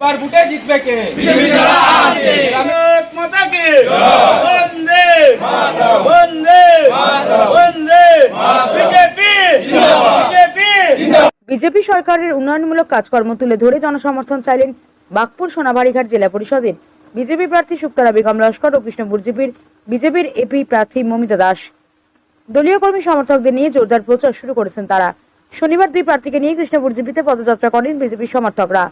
এবার বুটে জিতবে কে? মাতা কি বন্দে। বন্দে। বন্দে। বিজেপি। বিজেপি। বিজেপি সরকারের উন্নয়নমূলক কাজকর্ম তুলে ধরে জনসমর্থন চাইলেন বাগপুর সোনাবাড়িঘাট জেলা পরিষদের বিজেপি প্রার্থী সুক্তারা বেগম লস্কর ও কৃষ্ণপুর জিপির বিজেপির এপি প্রার্থী মমিতা দাস। দলীয় কর্মী সমর্থকদের নিয়ে জোরদার প্রচার শুরু করেছেন তারা। শনিবার দুই প্রার্থীকে নিয়ে কৃষ্ণপুর জিপিতে পদযাত্রা করেন বিজেপির সমর্থকরা।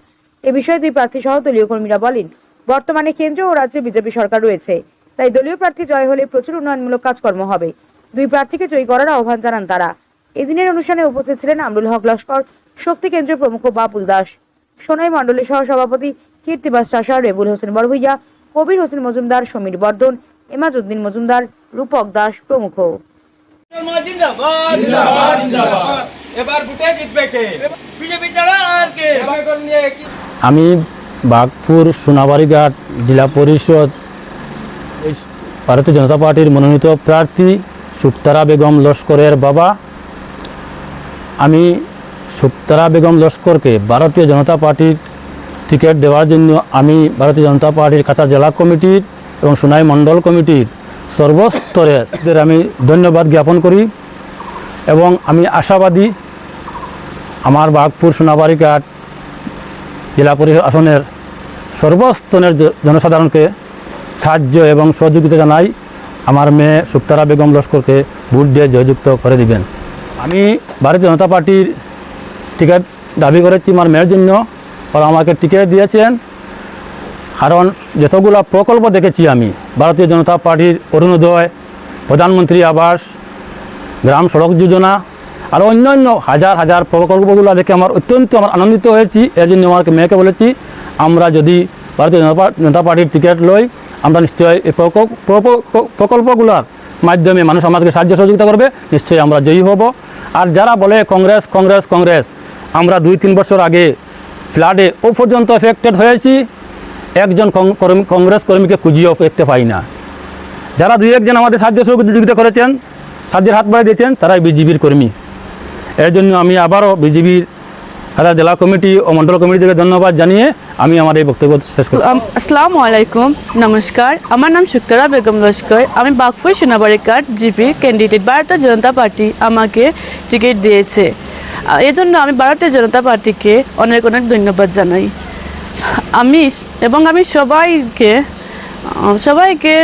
এ বিষয়ে দুই প্রার্থী সহ দলীয় কর্মীরা বলেন বর্তমানে কেন্দ্র ও রাজ্যে বিজেপি সরকার রয়েছে তাই দলীয় প্রার্থী জয় হলে প্রচুর উন্নয়নমূলক কাজকর্ম হবে। দুই প্রার্থীকে জয়ী করার আহ্বান জানান তারা। এদিনের অনুষ্ঠানে উপস্থিত ছিলেন আমরুল হক লস্কর শক্তি কেন্দ্রের প্রমুখ বাবুল দাস সোনাই মণ্ডলের সহ সভাপতি কীর্তিবাস চাষা রেবুল হোসেন বড়ভূইয়া কবির হোসেন মজুমদার সমীর বর্ধন এমাজউদ্দিন মজুমদার রূপক দাস প্রমুখ। জিন্দাবাদ। জিন্দাবাদ জিন্দাবাদ। এবার বুটে জিতবে কে? বিজেপি ছাড়া আর কি আমি বাগপুর সোনাবাড়িঘাট জেলা পরিষদ ভারতীয় জনতা পার্টির মনোনীত প্রার্থী সুক্তারা বেগম লস্করের বাবা। আমি সুক্তারা বেগম লস্করকে ভারতীয় জনতা পার্টির টিকিট দেওয়ার জন্য আমি ভারতীয় জনতা পার্টির কাছা জেলা কমিটির এবং সোনাই মণ্ডল কমিটির সর্বস্তরের আমি ধন্যবাদ জ্ঞাপন করি এবং আমি আশাবাদী আমার বাগপুর সোনাবাড়িঘাট জেলা পরিষদ আসনের সর্বস্তরের জনসাধারণকে সাহায্য এবং সহযোগিতা জানাই আমার মেয়ে সুক্তারা বেগম লস্করকে ভোট দিয়ে জয়যুক্ত করে দিবেন। আমি ভারতীয় জনতা পার্টির টিকিট দাবি করেছি আমার মেয়ের জন্য। ওরা আমাকে টিকিট দিয়েছেন। কারণ যতগুলো প্রকল্প দেখেছি আমি, ভারতীয় জনতা পার্টির অরুণোদয়, প্রধানমন্ত্রী আবাস, গ্রাম সড়ক যোজনা আর অন্যান্য হাজার হাজার প্রকল্পগুলো দেখে আমার অত্যন্ত আমার আনন্দিত হয়েছি। এর জন্য আমার মেয়েকে বলেছি, আমরা যদি ভারতীয় জনতা পার্টির টিকিট লই, আমরা নিশ্চয়ই এই প্রকল্প প্রকল্প- প্রকল্পগুলোর মাধ্যমে মানুষ আমাদেরকে সাহায্য সহযোগিতা করবে। নিশ্চয়ই আমরা জয়ী হব। আর যারা বলে, কংগ্রেস কংগ্রেস কংগ্রেস, আমরা দুই তিন বছর আগে ফ্লাডে ও পর্যন্ত এফেক্টেড হয়েছি। একজন কংগ্রেস কর্মীকে খুঁজিয়েও দেখতে পাই না। যারা দুই একজন আমাদের সাহায্য সহযোগিতা করেছেন, সাহায্যের হাত বাড়িয়ে দিয়েছেন, তারাই বিজেপির কর্মী। এর জন্য আমি আবারও বিজেপির হাজার জেলা কমিটি ও মণ্ডল কমিটিকে ধন্যবাদ জানিয়ে আমি আমার এই বক্তব্য শেষ আম- আসসালামু আলাইকুম, নমস্কার। আমার নাম শুক্তরা বেগম লস্কর। আমি বাগফুর সোনাবাড়ি কার্ড GP candidate Bharatiya Janata party আমাকে টিকিট দিয়েছে। এজন্য আমি ভারতীয় জনতা পার্টিকে অনেক অনেক ধন্যবাদ জানাই। আমি এবং আমি সবাইকে সবাইকে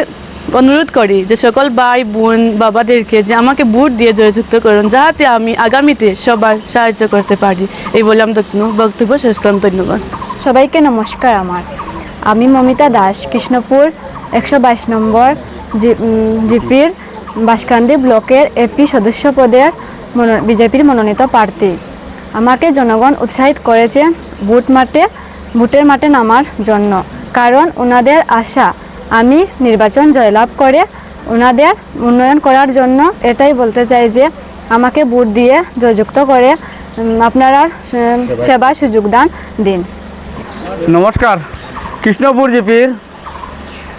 অনুরোধ করি যে সকল ভাই, বোন, বাবাদেরকে যে আমাকে ভোট দিয়ে জয়যুক্ত করুন যাতে আমি আগামীতে সবার সাহায্য করতে পারি। এই বলে আমি বক্তব্য শেষ করলাম। ধন্যবাদ। সবাইকে নমস্কার আমার। আমি মমিতা দাস, কৃষ্ণপুর একশো বাইশ নম্বর জিপির বাসকান্দি ব্লকের এপি সদস্য পদের বিজেপির মনোনীত প্রার্থী। আমাকে জনগণ উৎসাহিত করেছে বুট মাঠে, বুটের মাঠে নামার জন্য। কারণ ওনাদের আশা আমি নির্বাচন জয়লাভ করে ওনাদের উন্নয়ন করার জন্য এটাই বলতে চাই যে আমাকে বুট দিয়ে জয়যুক্ত করে আপনারা সেবার সুযোগ দান দিন। নমস্কার। কৃষ্ণপুর জিপির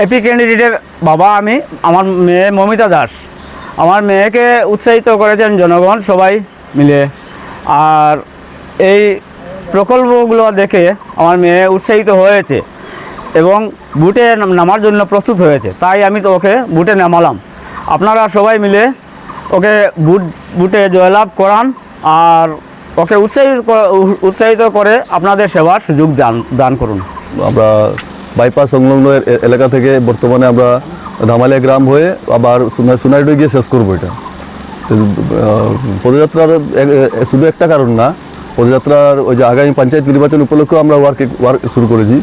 এপি ক্যান্ডিডেটের বাবা আমি আমার মেয়ে মমিতা দাস। আমার মেয়েকে উৎসাহিত করেছেন জনগণ সবাই মিলে। আর এই প্রকল্পগুলো দেখে আমার মেয়ে উৎসাহিত হয়েছে। এবং বুটে নামার জন্য প্রস্তুত হয়েছে। তাই আমি তো ওকে বুটে নামালাম। আপনারা সবাই মিলে ওকে বুট, বুটে জয়লাভ করান আর ওকে উৎসাহিত উৎসাহিত করে আপনাদের সেবার সুযোগ দান দান করুন। আমরা বাইপাস সংলগ্ন এলাকা থেকে বর্তমানে আমরা ধামালিয়া গ্রাম হয়ে আবার সুনা- সুনাইডে গিয়ে শেষ করব এটা। পদযাত্রার শুধু একটা কারণ না, পদযাত্রার ওই যে আগামী পঞ্চায়েত নির্বাচন উপলক্ষেও আমরা ওয়ার্ক ওয়ার্ক শুরু করেছি।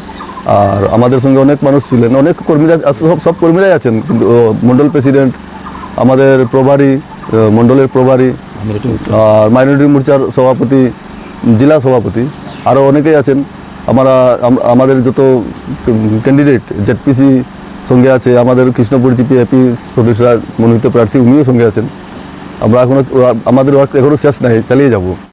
আর আমাদের সঙ্গে অনেক মানুষ ছিলেন, অনেক কর্মীরা সব সব কর্মীরাই আছেন, কিন্তু মণ্ডল প্রেসিডেন্ট, আমাদের প্রভারী মণ্ডলের প্রভারী আর মাইনরিটি মোর্চার সভাপতি, জেলা সভাপতি আরও অনেকেই আছেন। আমরা আমাদের যত ক্যান্ডিডেট জেডপিসি সঙ্গে আছে, আমাদের কৃষ্ণপুর জিপি এপি সদস্য মনোনীত প্রার্থী, উনিও সঙ্গে আছেন। আমরা এখনও আমাদের ওয়ার্ক এখনও শেষ নাই, চালিয়ে যাব।